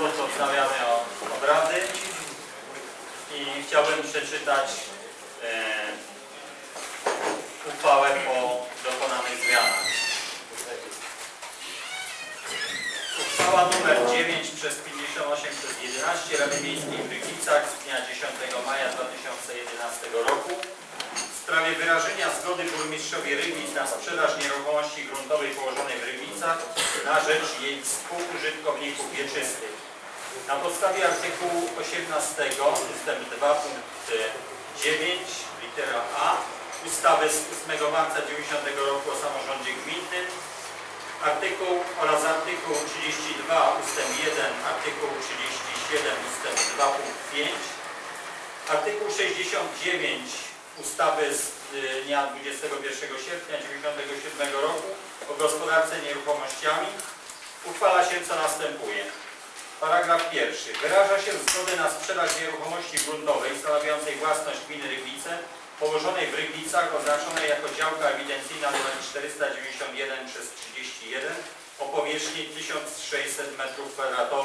rozpoczął wznawiamy o- obrady i chciałbym przeczytać e, uchwałę po dokonanych zmianach. Uchwała numer 9 przez 58 przez 11 Rady Miejskiej w Ryglicach z dnia 10 maja 2011 roku sprawie wyrażenia zgody burmistrzowi Ryglic na sprzedaż nieruchomości gruntowej położonej w Ryglicach na rzecz jej współużytkowników wieczystych. Na podstawie artykułu 18 ustęp 2 punkt 9 litera A ustawy z 8 marca 90 roku o samorządzie gminnym artykuł oraz artykuł 32 ustęp 1, artykuł 37 ustęp 2 punkt 5 artykuł 69 ustawy z y, dnia 21 sierpnia 97 roku o gospodarce nieruchomościami uchwala się co następuje. Paragraf pierwszy. Wyraża się zgodę na sprzedaż nieruchomości gruntowej stanowiącej własność gminy Ryglice położonej w Ryglicach oznaczonej jako działka ewidencyjna nr 491 przez 31 o powierzchni 1600 m2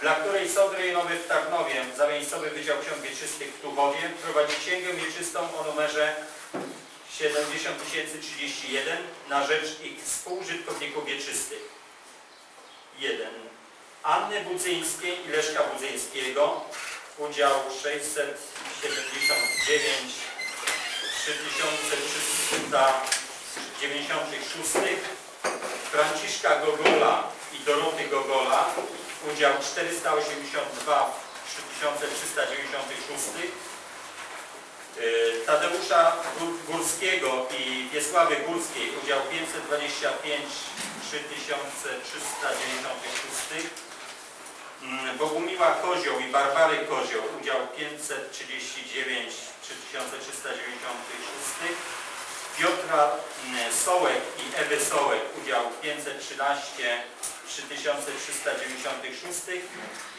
dla której Sąd Rejonowy w Tarnowie, zamiejscowy Wydział Ksiąg Wieczystych w Tuchowie prowadzi księgę wieczystą o numerze 70031 na rzecz ich współużytkowników wieczystych. 1. Anny Budzyńskiej i Leszka Budzyńskiego, udział 679 3396, Franciszka Gogola i Doroty Gogola, udział 482 3396, y, Tadeusza Gór- Górskiego i Wiesławy Górskiej, udział 525 3396, Mm, Bogumiła Kozioł i Barbary Kozioł, udział 539 3396, Piotra mm, Sołek i Ewy Sołek, udział 513 3396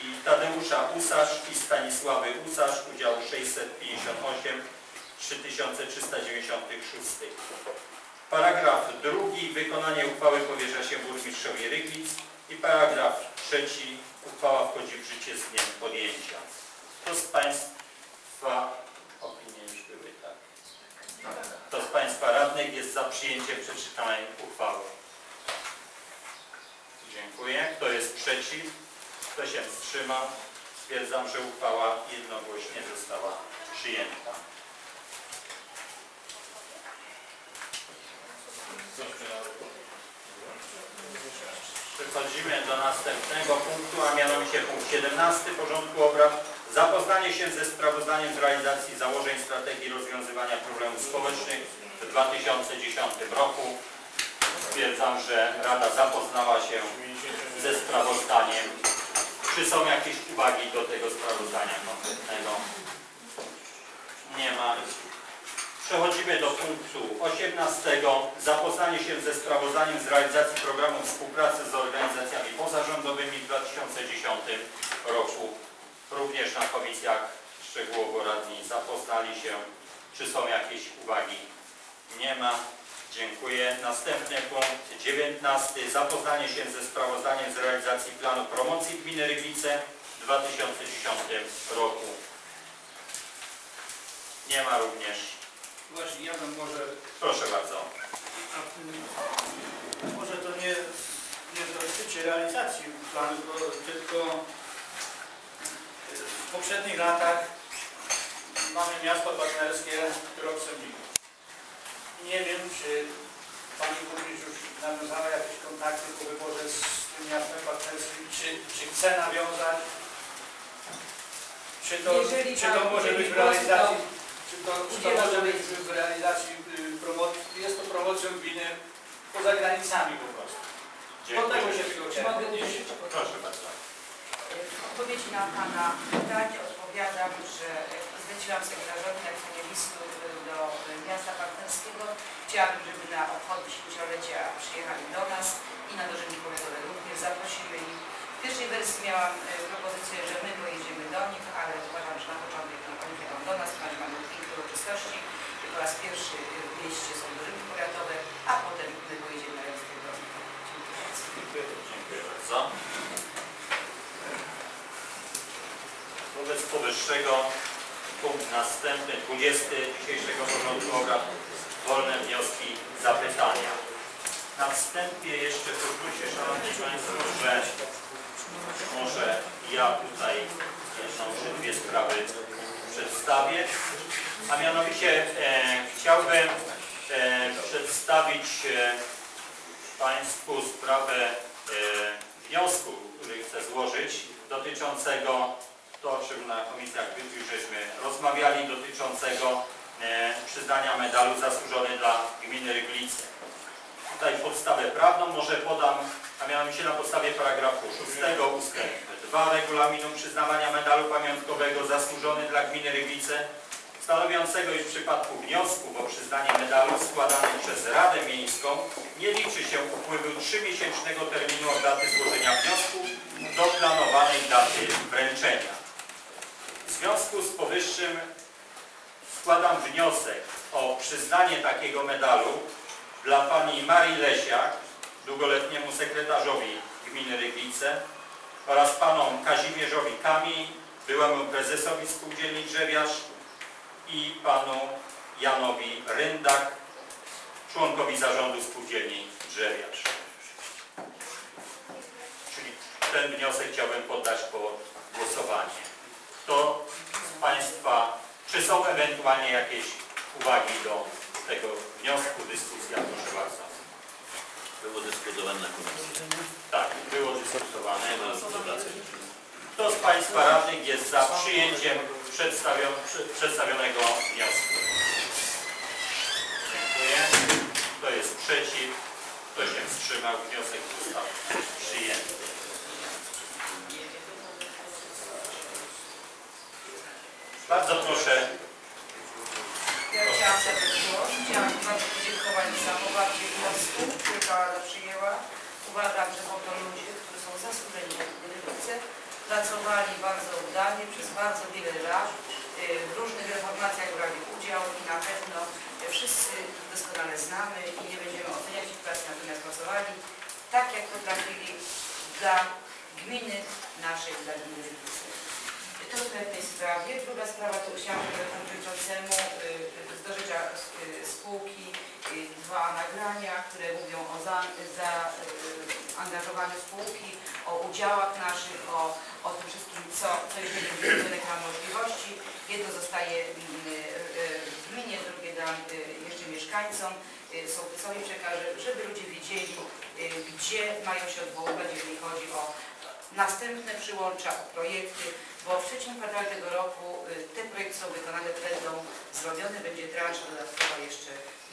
i Tadeusza Usarz i Stanisławy Usarz, udział 658 3396. Paragraf drugi. Wykonanie uchwały powierza się burmistrzowi Ryglic. I paragraf trzeci. Uchwała wchodzi w życie z dniem podjęcia. Kto z Państwa, opinie już były, tak? Kto z Państwa radnych jest za przyjęciem przeczytanej uchwały? Dziękuję. Kto jest przeciw? Kto się wstrzymał? Stwierdzam, że uchwała jednogłośnie została przyjęta. Przechodzimy do następnego punktu, a mianowicie punkt 17 porządku obrad. Zapoznanie się ze sprawozdaniem z realizacji założeń strategii rozwiązywania problemów społecznych w 2010 roku. Stwierdzam, że Rada zapoznała się ze sprawozdaniem. Czy są jakieś uwagi do tego sprawozdania konkretnego? Nie ma. Przechodzimy do punktu 18. Zapoznanie się ze sprawozdaniem z realizacji programu współpracy z organizacjami pozarządowymi w 2010 roku. Również na komisjach szczegółowo radni zapoznali się. Czy są jakieś uwagi? Nie ma. Dziękuję. Następny punkt 19. Zapoznanie się ze sprawozdaniem z realizacji planu promocji gminy Ryglice w 2010 roku. Nie ma również. Właśnie, ja bym może, Proszę bardzo. może to nie, nie dotyczy realizacji planu, tylko w poprzednich latach mamy miasto partnerskie, które obsadzimy. Nie wiem, czy Pani Burmistrz już nawiązała jakieś kontakty po wyborze z tym miastem partnerskim, czy, czy chce nawiązać? Czy to, Jeżeli czy pan to może udzieli być w głosu, realizacji, czy to, czy to może być odpowiedzi. w realizacji y, promocji, jest to promocją gminy poza granicami po prostu. Do tego się tylko Czy mogę Proszę bardzo. W odpowiedzi na Pana pytanie odpowiadam, że zleciłam sekretarzowi napisanie listu do miasta partnerskiego. Chciałabym, żeby na obchody dziesięciolecia przyjechali do nas i na Dożynki Powiatowe również zaprosimy ich. W pierwszej wersji miałam e, propozycję, że my pojedziemy do nich, ale uważam, że na początek niech oni jadą do nas, ponieważ mamy piękne uroczystości. Po raz pierwszy w mieście są Dożynki Powiatowe, a potem my pojedziemy razem do nich. Dziękuję bardzo. Dziękuję. Dziękuję bardzo. powyższego punkt następny, 20 dzisiejszego porządku obrad, wolne wnioski, zapytania. Na wstępie jeszcze pozwólcie, Szanowni Państwo, że może ja tutaj jedną dwie sprawy przedstawię, a mianowicie e, chciałbym e, przedstawić e, Państwu sprawę e, wniosku, który chcę złożyć, dotyczącego to, o czym na komisjach już żeśmy rozmawiali, dotyczącego e, przyznania medalu zasłużony dla gminy Ryglice. Tutaj podstawę prawną może podam, a mianowicie na podstawie paragrafu 6 ustęp 2 regulaminu przyznawania medalu pamiątkowego zasłużony dla gminy Ryglice, stanowiącego, iż w przypadku wniosków o przyznanie medalu składanych przez Radę Miejską nie liczy się upływu 3-miesięcznego terminu od daty złożenia wniosku do planowanej daty wręczenia. Związku z powyższym składam wniosek o przyznanie takiego medalu dla pani Marii Lesiak, długoletniemu sekretarzowi gminy Ryglice oraz panom Kazimierzowi Kami, byłemu prezesowi spółdzielni Drzewiarz i panu Janowi Ryndak, członkowi zarządu spółdzielni Drzewiarz. Czyli ten wniosek chciałbym poddać pod głosowanie. Kto z Państwa, czy są ewentualnie jakieś uwagi do tego wniosku, dyskusja, proszę bardzo. Było dyskutowane na komisji. Tak, było dyskutowane. Kto z Państwa radnych jest za przyjęciem przedstawion, przedstawionego wniosku? Dziękuję. Kto jest przeciw? Kto się wstrzymał? Wniosek został przyjęty. Bardzo proszę. Ja chciałam zabrać głos. Chciałam bardzo podziękować za poparcie wniosku, który Rada przyjęła. Uważam, że są to ludzie, którzy są zasłużeni na Grywice. Pracowali bardzo udanie przez bardzo wiele lat. y, W różnych reformacjach brali udział i na pewno wszyscy doskonale znamy i nie będziemy oceniać ich pracy, natomiast pracowali tak, jak potrafili dla gminy naszej, dla gminy Rybicy. W tej sprawie. Druga sprawa to chciałam przewodniczącemu y, do życia y, spółki y, dwa nagrania, które mówią o zaangażowaniu spółki, o udziałach naszych, o, o tym wszystkim, co, co będzie rynek ma możliwości. Jedno zostaje gminie, drugie dam jeszcze mieszkańcom, sołtysowi przekażę, żeby ludzie wiedzieli, gdzie mają się odwoływać, jeżeli chodzi o następne przyłącza, o projekty, bo w trzecim kwartale tego roku y, te projekty są wykonane, będą zrobione, będzie transza dodatkowa jeszcze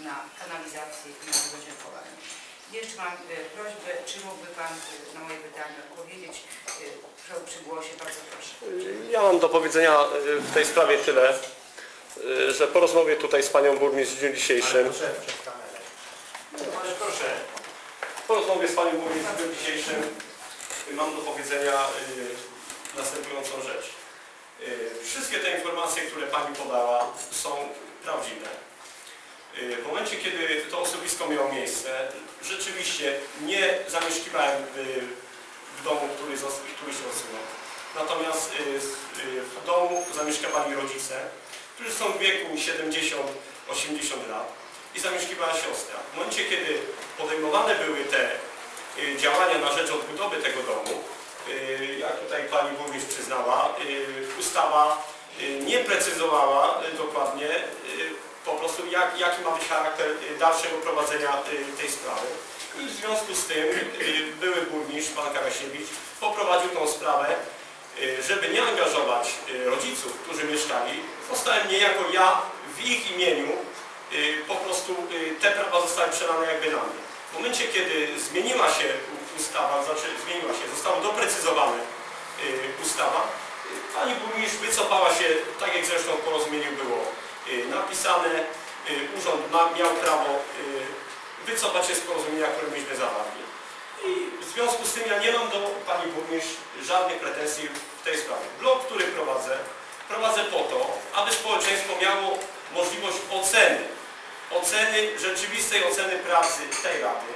na kanalizację i na wydziękowanie. Jeszcze mam y, prośbę, czy mógłby Pan y, na moje pytanie odpowiedzieć przy- głosie, bardzo proszę. Ja mam do powiedzenia w tej sprawie tyle, że po rozmowie tutaj z panią burmistrz w dniu dzisiejszym, Ale proszę. po rozmowie z panią burmistrz w dniu dzisiejszym mam do powiedzenia następującą rzecz. Y, Wszystkie te informacje, które pani podała są prawdziwe. Y, W momencie, kiedy to osobisko miało miejsce, rzeczywiście nie zamieszkiwałem w, domu, który, który się odsunął. Natomiast y, w domu zamieszkiwali rodzice, którzy są w wieku 70-80 lat i zamieszkiwała siostra. W momencie, kiedy podejmowane były te działania na rzecz odbudowy tego domu, jak tutaj pani burmistrz przyznała, y, ustawa y, nie precyzowała y, dokładnie y, po prostu jak, jaki ma być charakter y, dalszego prowadzenia y, tej sprawy. I w związku z tym y, były burmistrz, pan Karasiewicz, poprowadził tą sprawę, y, żeby nie angażować y, rodziców, którzy mieszkali, zostałem niejako ja w ich imieniu, y, po prostu y, te prawa zostały przelane jakby na mnie. W momencie, kiedy zmieniła się ustawa, znaczy zmieniła się, zostało doprecyzowane y, ustawa, y, pani burmistrz wycofała się, tak jak zresztą w porozumieniu było y, napisane, urząd miał prawo wycofać się z porozumienia, które myśmy zawarli. I w związku z tym ja nie mam do pani burmistrz żadnych pretensji w tej sprawie. Blog, który prowadzę, prowadzę po to, aby społeczeństwo miało możliwość oceny, oceny, rzeczywistej oceny pracy tej Rady,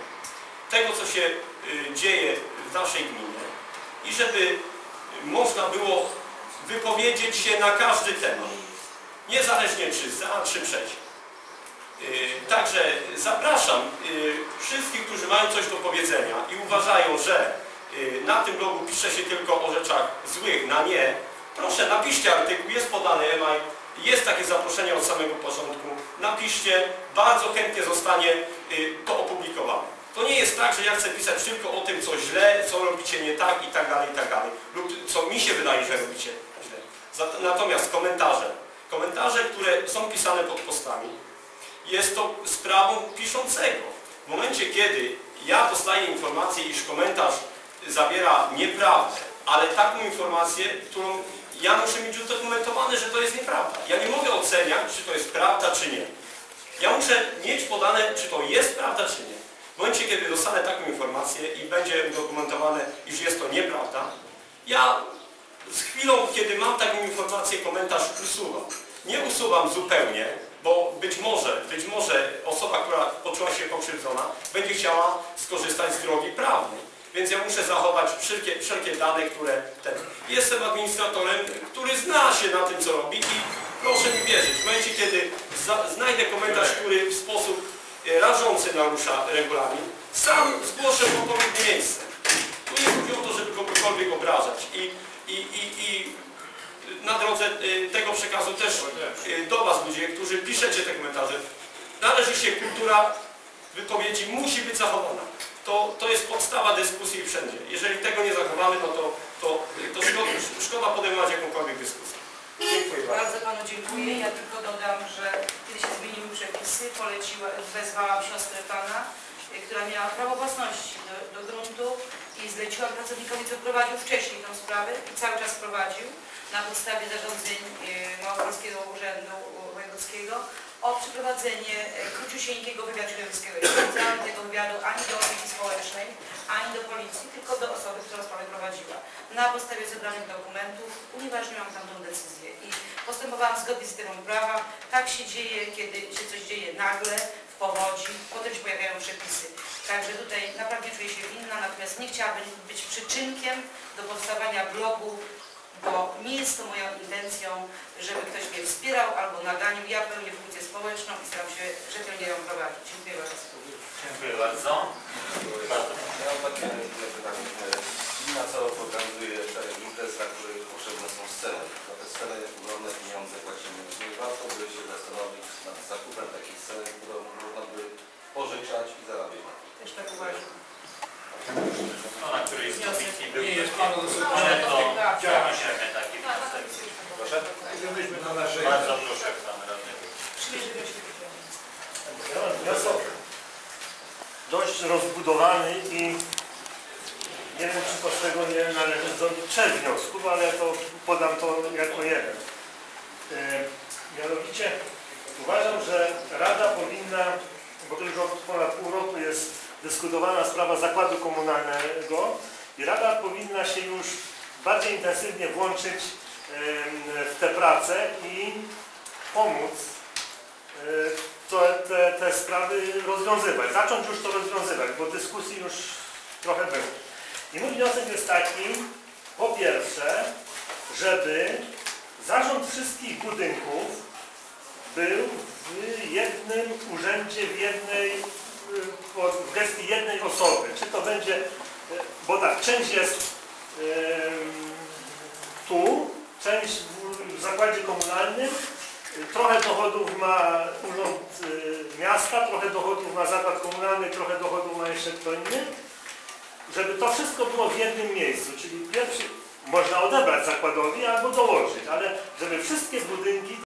tego, co się dzieje w naszej gminie i żeby można było wypowiedzieć się na każdy temat. Niezależnie czy za, czy przeciw. Yy, Także zapraszam yy, wszystkich, którzy mają coś do powiedzenia i uważają, że na tym blogu pisze się tylko o rzeczach złych, na nie. Proszę, napiszcie artykuł, jest podany e-mail, jest takie zaproszenie od samego początku. Napiszcie, bardzo chętnie zostanie to opublikowane. To nie jest tak, że ja chcę pisać tylko o tym, co źle, co robicie nie tak i tak dalej, i tak dalej. Lub co mi się wydaje, że robicie źle. Natomiast komentarze, komentarze, które są pisane pod postami, jest to sprawą piszącego. W momencie, kiedy ja dostaję informację, iż komentarz zawiera nieprawdę, ale taką informację, którą ja muszę mieć udokumentowane, że to jest nieprawda. Ja nie mogę oceniać, czy to jest prawda, czy nie. Ja muszę mieć podane, czy to jest prawda, czy nie. W momencie, kiedy dostanę taką informację i będzie udokumentowane, iż jest to nieprawda, ja z chwilą, kiedy mam taką informację, komentarz usuwam. Nie usuwam zupełnie, bo być może, być może osoba, która poczuła się pokrzywdzona, będzie chciała skorzystać z drogi prawnej. Więc ja muszę zachować wszelkie, wszelkie dane, które ten. Jestem administratorem, który zna się na tym, co robi i proszę mi wierzyć, w momencie, kiedy za, znajdę komentarz, który w sposób rażący narusza regulamin, sam zgłoszę w odpowiednie miejsce. Tu nie chodzi o to, żeby kogokolwiek obrażać. I, i, i, i na drodze y, tego przekazu też y, do Was ludzie, którzy piszecie te komentarze, należy się kultura wypowiedzi, musi być zachowana. To, to jest podstawa dyskusji wszędzie. Jeżeli tego nie zachowamy, no to, to, to szkoda, szkoda podejmować jakąkolwiek dyskusję. Dziękuję bardzo. Panu dziękuję. Ja tylko dodam, że kiedy się zmieniły przepisy, poleciła, wezwałam siostrę Pana, y, która miała prawo własności do, do gruntu i zleciłam pracownikowi, co prowadził wcześniej tą sprawę i cały czas prowadził na podstawie zarządzeń y, Małopolskiego Urzędu Wojewódzkiego o przeprowadzenie y, króciusieńkiego wywiadu środowiskiego. Nie tego wywiadu ani do opieki społecznej, ani do policji, tylko do osoby, która sprawę prowadziła. Na podstawie zebranych dokumentów unieważniłam tamtą decyzję i postępowałam zgodnie z tym prawa. Tak się dzieje, kiedy się coś dzieje nagle, w powodzi, potem się pojawiają przepisy. Także tutaj naprawdę czuję się winna, natomiast nie chciałabym być przyczynkiem do powstawania blogu, bo nie jest to moją intencją, żeby ktoś mnie wspierał albo naganił. Ja pełnię funkcję społeczną i staram się rzetelnie ją prowadzić. Dziękuję bardzo. Dziękuję bardzo. Ja mam takie pytanie. Gmina co roku organizuje szereg imprez, na których potrzebne są sceny. Na te sceny ogromne pieniądze płacimy. Nie warto by się zastanowić nad zakupem takich scen, którą można by pożyczać i zarabiać? Też tak uważam. No, na której z był Nie jest Panu do Ale to Tak, tak. wniesiemy taki wniosek. Proszę? Żebyśmy na naszej... Bardzo proszę Pan Radny. Przymierzmy się do tego. Ja mam wniosek dość rozbudowany i nie wiem, czy to z tego nie należy zrobić trzech wniosków, ale to podam to jako jeden. E, Mianowicie uważam, że Rada powinna, bo to już od ponad pół roku jest dyskutowana sprawa zakładu komunalnego i Rada powinna się już bardziej intensywnie włączyć w te prace i pomóc e, to, te, te sprawy rozwiązywać, zacząć już to rozwiązywać, bo dyskusji już trochę było. I mój wniosek jest taki, po pierwsze, żeby zarząd wszystkich budynków był w jednym urzędzie, w jednej, w gestii jednej osoby. Czy to będzie, bo tak, część jest ym, tu, część w zakładzie komunalnym, Trochę dochodów ma urząd y, miasta, trochę dochodów ma zakład komunalny, trochę dochodów ma jeszcze kto inny. Żeby to wszystko było w jednym miejscu, czyli pierwszy można odebrać zakładowi albo dołożyć, ale żeby wszystkie budynki